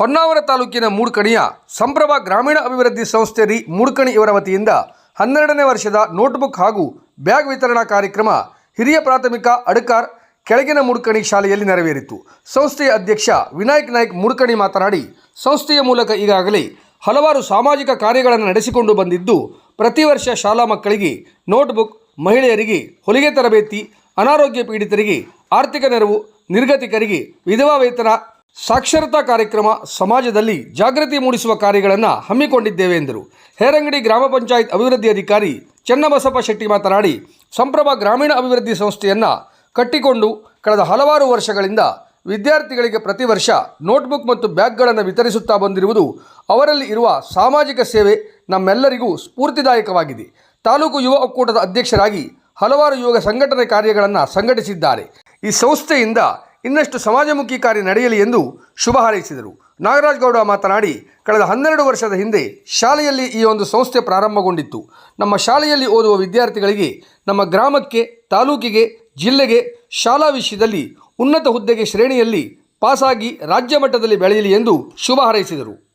ಹೊನ್ನಾವರ ತಾಲೂಕಿನ ಮೂಡ್ಕಣಿಯ ಸಂಭ್ರಮ ಗ್ರಾಮೀಣ ಅಭಿವೃದ್ಧಿ ಸಂಸ್ಥೆ ರಿ ಮೂಡ್ಕಣಿ ಇವರ ವತಿಯಿಂದ ಹನ್ನೆರಡನೇ ವರ್ಷದ ನೋಟ್ಬುಕ್ ಹಾಗೂ ಬ್ಯಾಗ್ ವಿತರಣಾ ಕಾರ್ಯಕ್ರಮ ಹಿರಿಯ ಪ್ರಾಥಮಿಕ ಅಡಕಾರ್ ಕೆಳಗಿನ ಮೂಡ್ಕಣಿ ಶಾಲೆಯಲ್ಲಿ ನೆರವೇರಿತು. ಸಂಸ್ಥೆಯ ಅಧ್ಯಕ್ಷ ವಿನಾಯಕ್ ನಾಯ್ಕ್ ಮೂಡ್ಕಣಿ ಮಾತನಾಡಿ, ಸಂಸ್ಥೆಯ ಮೂಲಕ ಈಗಾಗಲೇ ಹಲವಾರು ಸಾಮಾಜಿಕ ಕಾರ್ಯಗಳನ್ನು ನಡೆಸಿಕೊಂಡು ಬಂದಿದ್ದು, ಪ್ರತಿ ವರ್ಷ ಶಾಲಾ ಮಕ್ಕಳಿಗೆ ನೋಟ್ಬುಕ್, ಮಹಿಳೆಯರಿಗೆ ಹೊಲಿಗೆ ತರಬೇತಿ, ಅನಾರೋಗ್ಯ ಪೀಡಿತರಿಗೆ ಆರ್ಥಿಕ ನೆರವು, ನಿರ್ಗತಿಕರಿಗೆ ವಿಧವಾ ವೇತನ ಸಾಕ್ಷರತಾ ಕಾರ್ಯಕ್ರಮ ಸಮಾಜದಲ್ಲಿ ಜಾಗೃತಿ ಮೂಡಿಸುವ ಕಾರ್ಯಗಳನ್ನು ಹಮ್ಮಿಕೊಂಡಿದ್ದೇವೆ ಎಂದರು. ಹೇರಂಗಡಿ ಗ್ರಾಮ ಪಂಚಾಯತ್ ಅಭಿವೃದ್ಧಿ ಅಧಿಕಾರಿ ಚನ್ನಬಸಪ್ಪ ಶೆಟ್ಟಿ ಮಾತನಾಡಿ, ಸಂಪ್ರಭ ಗ್ರಾಮೀಣ ಅಭಿವೃದ್ಧಿ ಸಂಸ್ಥೆಯನ್ನು ಕಟ್ಟಿಕೊಂಡು ಕಳೆದ ಹಲವಾರು ವರ್ಷಗಳಿಂದ ವಿದ್ಯಾರ್ಥಿಗಳಿಗೆ ಪ್ರತಿ ವರ್ಷ ನೋಟ್ಬುಕ್ ಮತ್ತು ಬ್ಯಾಗ್ಗಳನ್ನು ವಿತರಿಸುತ್ತಾ ಬಂದಿರುವುದು ಅವರಲ್ಲಿ ಇರುವ ಸಾಮಾಜಿಕ ಸೇವೆ ನಮ್ಮೆಲ್ಲರಿಗೂ ಸ್ಫೂರ್ತಿದಾಯಕವಾಗಿದೆ. ತಾಲೂಕು ಯುವ ಒಕ್ಕೂಟದ ಅಧ್ಯಕ್ಷರಾಗಿ ಹಲವಾರು ಯುವ ಸಂಘಟನೆ ಕಾರ್ಯಗಳನ್ನು ಸಂಘಟಿಸಿದ್ದಾರೆ. ಈ ಸಂಸ್ಥೆಯಿಂದ ಇನ್ನಷ್ಟು ಸಮಾಜಮುಖಿ ಕಾರ್ಯ ನಡೆಯಲಿ ಎಂದು ಶುಭ ಹಾರೈಸಿದರು. ನಾಗರಾಜ್ ಗೌಡ ಮಾತನಾಡಿ, ಕಳೆದ ಹನ್ನೆರಡು ವರ್ಷದ ಹಿಂದೆ ಶಾಲೆಯಲ್ಲಿ ಈ ಒಂದು ಸಂಸ್ಥೆ ಪ್ರಾರಂಭಗೊಂಡಿತ್ತು. ನಮ್ಮ ಶಾಲೆಯಲ್ಲಿ ಓದುವ ವಿದ್ಯಾರ್ಥಿಗಳಿಗೆ ನಮ್ಮ ಗ್ರಾಮಕ್ಕೆ, ತಾಲೂಕಿಗೆ, ಜಿಲ್ಲೆಗೆ ಶಾಲಾ ವಿಷಯದಲ್ಲಿ ಉನ್ನತ ಹುದ್ದೆಗೆ ಶ್ರೇಣಿಯಲ್ಲಿ ಪಾಸಾಗಿ ರಾಜ್ಯ ಮಟ್ಟದಲ್ಲಿ ಬೆಳೆಯಲಿ ಎಂದು ಶುಭ ಹಾರೈಸಿದರು.